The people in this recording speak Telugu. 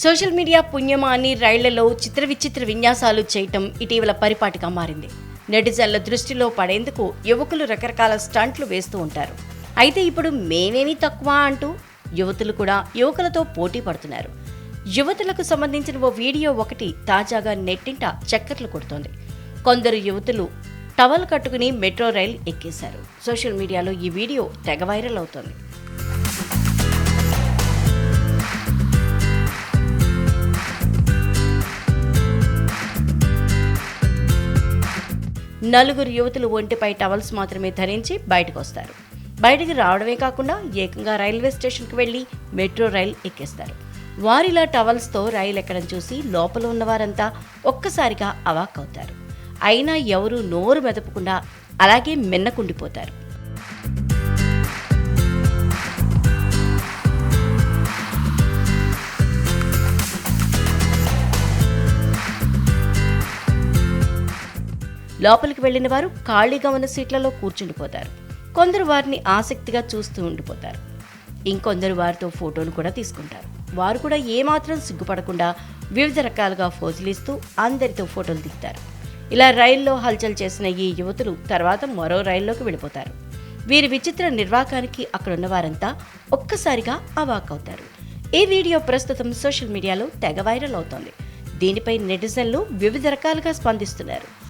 సోషల్ మీడియా పుణ్యమా అని రైళ్ళలో చిత్ర విచిత్ర విన్యాసాలు చేయటం ఇటీవల పరిపాటిగా మారింది. నెటిజన్ల దృష్టిలో పడేందుకు యువకులు రకరకాల స్టంట్లు వేస్తూ ఉంటారు. అయితే ఇప్పుడు మేమేమీ తక్కువ అంటూ యువతులు కూడా యువకులతో పోటీ పడుతున్నారు. యువతులకు సంబంధించిన ఓ వీడియో ఒకటి తాజాగా నెట్టింట చక్కర్లు కొడుతోంది. కొందరు యువతులు టవల్ కట్టుకుని మెట్రో రైల్ ఎక్కేశారు. సోషల్ మీడియాలో ఈ వీడియో తెగ వైరల్ అవుతోంది. నలుగురు యువతులు ఒంటిపై టవల్స్ మాత్రమే ధరించి బయటకు వస్తారు బయటికి రావడమే కాకుండా ఏకంగా రైల్వే స్టేషన్కి వెళ్ళి మెట్రో రైల్ ఎక్కేస్తారు. వారిలా టవల్స్తో రైలు ఎక్కడం చూసి లోపల ఉన్నవారంతా ఒక్కసారిగా అవాక్ అవుతారు అయినా ఎవరూ నోరు మెదపకుండా అలాగే మిన్నకుండిపోతారు. లోపలికి వెళ్ళిన వారు ఖాళీగా ఉన్న సీట్లలో కూర్చుండిపోతారు. కొందరు వారిని ఆసక్తిగా చూస్తూ ఉండిపోతారు. ఇంకొందరు వారితో ఫోటోలు కూడా తీసుకుంటారు. వారు కూడా ఏమాత్రం సిగ్గుపడకుండా వివిధ రకాలుగా ఫోజులు ఇస్తూ అందరితో ఫోటోలు దిగుతారు. ఇలా రైల్లో హల్చల్ చేసిన ఈ యువతులు తర్వాత మరో రైల్లోకి వెళ్ళిపోతారు. వీరి విచిత్ర నిర్వాకానికి అక్కడున్న వారంతా ఒక్కసారిగా అవాకవుతారు ఈ వీడియో ప్రస్తుతం సోషల్ మీడియాలో తెగ వైరల్ అవుతోంది. దీనిపై నెటిజన్లు వివిధ రకాలుగా స్పందిస్తున్నారు.